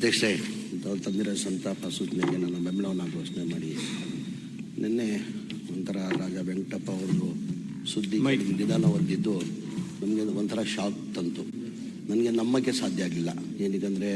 ಅಧ್ಯಕ್ಷರೇ ತಾವು ತಂದಿರೋ ಸಂತಾಪ ಸೂಚನೆಗೆ ನನ್ನ ಬೆಂಬಲವನ್ನು ಘೋಷಣೆ ಮಾಡಿ. ನಿನ್ನೆ ಒಂಥರ ರಾಜ ವೆಂಕಟಪ್ಪ ಅವರು ಸುದ್ದಿ ನಿಧಾನ ಹೊಂದಿದ್ದು ನಮಗೆ ಒಂಥರ ಶಾಕ್ ತಂತು. ನನಗೆ ನಂಬಕ್ಕೆ ಸಾಧ್ಯ ಆಗಲಿಲ್ಲ. ಏನಿಗಂದರೆ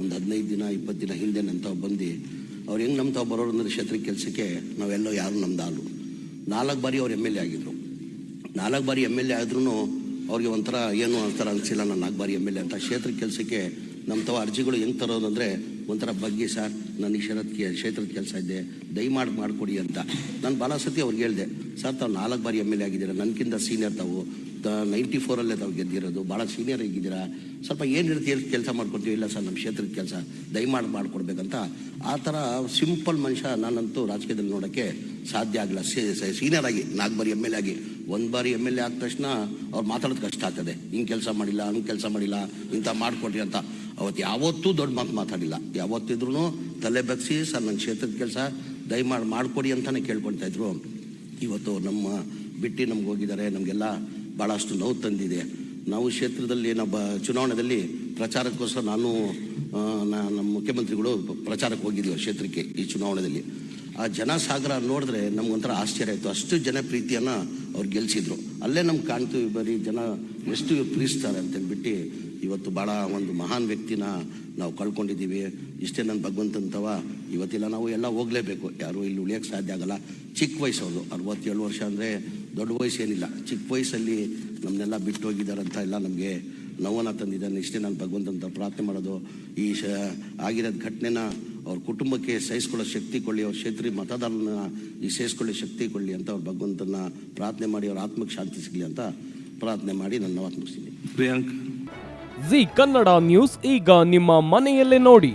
ಒಂದು ಹದಿನೈದು ದಿನ ಇಪ್ಪತ್ತು ದಿನ ಹಿಂದೆ ನಂತಾವ್ ಬಂದು ಅವ್ರು ಹೆಂಗೆ ನಂಬ್ತಾವ್ ಬರೋರು ಅಂದರೆ ಕ್ಷೇತ್ರ ಕೆಲಸಕ್ಕೆ ನಾವೆಲ್ಲೋ ಯಾರು ನಮ್ದಾಲು ನಾಲ್ಕು ಬಾರಿ ಅವ್ರು ಎಂ ಎಲ್ ಎ ಆಗಿದ್ರು. ನಾಲ್ಕು ಬಾರಿ ಎಂ ಎಲ್ ಎ ಆದ್ರೂ ಅವ್ರಿಗೆ ಒಂಥರ ಏನು ಅಂತಾರ ಅನಿಸಿಲ್ಲ ನಾನು ನಾಲ್ಕು ಬಾರಿ ಎಂ ಎಲ್ ಎ ಅಂತ. ಕ್ಷೇತ್ರ ಕೆಲಸಕ್ಕೆ ನಮ್ಮ ತವ ಅರ್ಜಿಗಳು ಹೆಂಗೆ ತರೋದಂದರೆ ಒಂಥರ ಬಗ್ಗೆ ಸರ್, ನನಗೆ ಶರತ್ ಕೆ ಕ್ಷೇತ್ರದ ಕೆಲಸ ಇದೆ, ದಯಮಾಡಿ ಮಾಡಿಕೊಡಿ ಅಂತ. ನಾನು ಭಾಳ ಸತಿ ಅವ್ರಿಗೆ ಹೇಳಿದೆ, ಸರ್ ತಾವು ನಾಲ್ಕು ಬಾರಿ ಎಂ ಎಲ್ ಎ ಆಗಿದ್ದೀರಾ ನನಗಿಂತ ಸೀನಿಯರ್ ತಾವು. ನೈಂಟಿ ಫೋರಲ್ಲೇ ತಾವು ಗೆದ್ದಿರೋದು. ಭಾಳ ಸೀನಿಯರ್ ಆಗಿದ್ದೀರಾ. ಸ್ವಲ್ಪ ಏನು ಹೇಳ್ತೀವಿ ಕೆಲಸ ಮಾಡ್ಕೊಡ್ತೀವಿ ಇಲ್ಲ ಸರ್ ನಮ್ಮ ಕ್ಷೇತ್ರದ ಕೆಲಸ. ದಯಮಾಡಿ ಮಾಡಿಕೊಡ್ಬೇಕಂತ. ಆ ಥರ ಸಿಂಪಲ್ ಮನುಷ್ಯ ನಾನಂತೂ ರಾಜಕೀಯದಲ್ಲಿ ನೋಡೋಕ್ಕೆ ಸಾಧ್ಯ ಆಗಲ್ಲ ಸೀನಿಯರ್ ಆಗಿ, ನಾಲ್ಕು ಬಾರಿ ಎಂ ಎಲ್ ಎ ಆಗಿ. ಒಂದು ಬಾರಿ ಎಂ ಎಲ್ ಎ ಆದ ತಕ್ಷಣ ಅವ್ರು ಮಾತಾಡೋದು ಕಷ್ಟ ಆಗ್ತದೆ. ಹಿಂಗೆ ಕೆಲಸ ಮಾಡಿಲ್ಲ, ಹಂಗೆ ಕೆಲಸ ಮಾಡಿಲ್ಲ, ಇಂಥ ಮಾಡಿಕೊಟ್ರಿ ಅಂತ. ಅವತ್ತು ಯಾವತ್ತೂ ದೊಡ್ಡ ಮಾತು ಮಾತಾಡಿಲ್ಲ. ಯಾವತ್ತಿದ್ರೂ ತಲೆ ಬಗ್ಸಿ, ಸರ್ ನನ್ನ ಕ್ಷೇತ್ರದ ಕೆಲಸ ದಯಮಾಡಿ ಮಾಡಿಕೊಡಿ ಅಂತಲೇ ಕೇಳ್ಕೊಳ್ತಾ ಇದ್ರು. ಇವತ್ತು ನಮ್ಮ ಬಿಟ್ಟು ನಮ್ಗೆ ಹೋಗಿದ್ದಾರೆ. ನಮಗೆಲ್ಲ ಭಾಳಷ್ಟು ನೋವು ತಂದಿದೆ. ನಾವು ಕ್ಷೇತ್ರದಲ್ಲಿ, ನಮ್ಮ ಚುನಾವಣೆಯಲ್ಲಿ ಪ್ರಚಾರಕ್ಕೋಸ್ಕರ ನಾನು ನಮ್ಮ ಮುಖ್ಯಮಂತ್ರಿಗಳು ಪ್ರಚಾರಕ್ಕೆ ಹೋಗಿದ್ವಿ ಕ್ಷೇತ್ರಕ್ಕೆ ಈ ಚುನಾವಣೆಯಲ್ಲಿ ಆ ಜನಸಾಗರ ನೋಡಿದ್ರೆ ನಮ್ಗೊಂಥರ ಆಶ್ಚರ್ಯ ಆಯಿತು. ಅಷ್ಟು ಜನಪ್ರೀತಿಯನ್ನು ಅವ್ರು ಗೆಲ್ಲಿಸಿದ್ರು ಅಲ್ಲೇ ನಮ್ಗೆ ಕಾಣ್ತು ಬರೀ ಜನ ಎಷ್ಟು ಪ್ರೀತಿಸ್ತಾರೆ ಅಂತೇಳ್ಬಿಟ್ಟು ಇವತ್ತು ಭಾಳ ಒಂದು ಮಹಾನ್ ವ್ಯಕ್ತಿನ ನಾವು ಕಳ್ಕೊಂಡಿದ್ದೀವಿ. ಇಷ್ಟೇ ನನ್ನ ಭಗವಂತಂತವ ಇವತ್ತಿಲ್ಲ ನಾವು ಎಲ್ಲ ಹೋಗಲೇಬೇಕು. ಯಾರು ಇಲ್ಲಿ ಉಳಿಯೋಕ್ಕೆ ಸಾಧ್ಯ ಆಗಲ್ಲ. ಚಿಕ್ಕ ವಯಸ್ಸವ್ರು ಅರವತ್ತೇಳು ವರ್ಷ ಅಂದರೆ ದೊಡ್ಡ ವಯಸ್ಸೇನಿಲ್ಲ. ಚಿಕ್ಕ ವಯಸ್ಸಲ್ಲಿ ನಮ್ಮನ್ನೆಲ್ಲ ಬಿಟ್ಟು ಹೋಗಿದ್ದಾರಂತ ಎಲ್ಲ ನಮಗೆ ನೋವನ್ನು ತಂದಿದ್ದಾನೆ. ಇಷ್ಟೇ ನಾನು ಭಗವಂತಂತ ಪ್ರಾರ್ಥನೆ ಮಾಡೋದು. ಈ ಶ ಆಗಿರೋದು ಘಟನೆನ ಅವ್ರ ಕುಟುಂಬಕ್ಕೆ ಸಹಿಸ್ಕೊಳ್ಳೋ ಶಕ್ತಿ ಕೊಳ್ಳಿ ಅವ್ರ ಕ್ಷೇತ್ರೀಯ ಮತದಾರನ ಈ ಸಹಿಸ್ಕೊಳ್ಳೋ ಶಕ್ತಿ ಕೊಳ್ಳಿ ಅಂತ ಅವ್ರ ಭಗವಂತನ ಪ್ರಾರ್ಥನೆ ಮಾಡಿ ಅವ್ರ ಆತ್ಮಕ್ಕೆ ಶಾಂತಿ ಸಿಗಲಿ ಅಂತ ಪ್ರಾರ್ಥನೆ ಮಾಡಿ ನನ್ನ ಮಾತು ಮುಗಿಸ್ತೀನಿ. ಪ್ರಿಯಾಂಕ್. ಜಿ ಕನ್ನಡ ನ್ಯೂಸ್ ಈಗ ನಿಮ್ಮ ಮನೆಯಲ್ಲೇ ನೋಡಿ.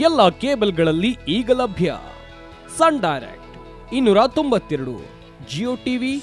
ಎಲ್ಲ ಕೇಬಲ್ಗಳಲ್ಲಿ ಈಗ ಲಭ್ಯ. ಸನ್ ಡೈರೆಕ್ಟ್ ಇನ್ನೂರ ತೊಂಬತ್ತೆರಡು ಜಿಯೋ ಟಿವಿ